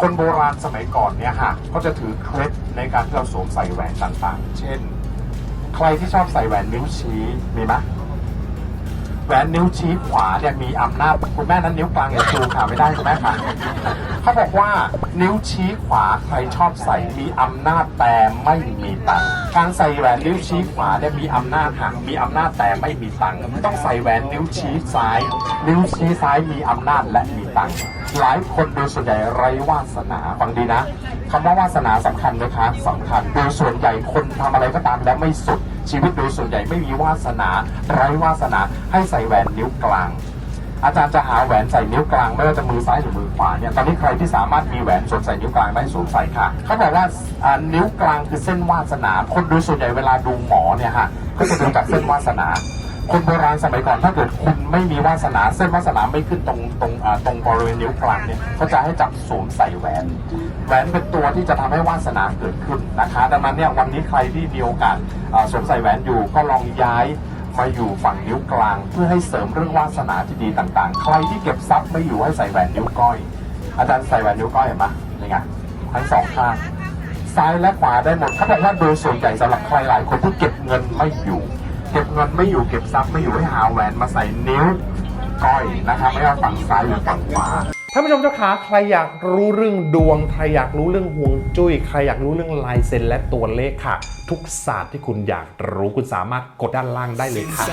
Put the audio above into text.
คนโบราณสมัยก่อนเนี่ยค่ะก็จะถือเคล็ดในการที่เราสวมใส่แหวนต่างๆ เช่น ใครที่ชอบใส่แหวนนิ้วชี้มีไหมแหวนนิ้วชี้ขวาเนี่ยมีอำนาจคุณแม่นั้นนิ้วกลางอย่าชูค่ะไม่ได้คุณแม่ค่ะเขาบอกว่านิ้วชี้ขวาใครชอบใส่มีอำนาจแต่ไม่มีตังค์การใส่แหวนนิ้วชี้ขวาเนี่ยมีอำนาจค่ะมีอำนาจแต่ไม่มีตังค์ต้องใส่แหวนนิ้วชี้ซ้าย นิ้วชี้ซ้ายมีอำนาจและมีตังค์ หลายคนโดยส่วนใหญ่ไร้วาสนาฟังดีนะคำว่าวาสนาสำคัญไหมคะสำคัญโดยส่วนใหญ่คนทำอะไรก็ตามแล้วไม่สุด ชีวิตโดยส่วนใหญ่ไม่มีวาสนาไร้วาสนาให้ใส่แหวนนิ้วกลาง อาจารย์จะหาแหวนใส่นิ้วกลางไม่ว่าจะมือซ้ายหรือมือขวาเนี่ยตอนนี้ใครที่สามารถมีแหวนสวมใส่นิ้วกลางได้สวมใส่ค่ะเขาบอกว่าอ่านิ้วกลางคือเส้นวาสนา คนโดยส่วนใหญ่เวลาดูหมอเนี่ยฮะก็จะดูจากเส้นวาสนา คนโบราณสมัยก่อนถ้าเกิดคุณไม่มีวาสนาเส้นวาสนาไม่ขึ้นตรงตรงตรงบริเวณนิ้วกลางเนี่ยเขาจะให้จับสวมใส่แหวน แหวนเป็นตัวที่จะทำให้วาสนาเกิดขึ้นนะคะดังนั้นเนี่ยวันนี้ใครที่มีโอกาสสวมใส่แหวนอยู่ก็ลองย้ายมาอยู่ฝั่งนิ้วกลาง เพื่อให้เสริมเรื่องวาสนาที่ดีต่างๆ ใครที่เก็บทรัพย์ไม่อยู่ให้ใส่แหวนนิ้วก้อย อาจารย์ใส่แหวนนิ้วก้อยเห็นไหมนี่ไงทั้งสองข้างซ้ายและขวาได้หมดเขาบอกว่าโดยส่วนใหญ่สำหรับใครหลายคนที่เก็บเงินไม่อยู่ งินไม่อยู่เก็บทรัพย์ไม่อยู่ให้หาแหวนมาใส่นิ้วก้อยนะครับไม่ว่าฝั่งซ้ายหรือฝั่งขวาท่านผู้ชมเจ้าขาใครอยากรู้เรื่องดวง ใครอยากรู้เรื่องห่วงจุ้ย ใครอยากรู้เรื่องลายเซ็นและตัวเลขค่ะ ทุกศาสตร์ที่คุณอยากรู้คุณสามารถกดด้านล่างได้เลยค่ะ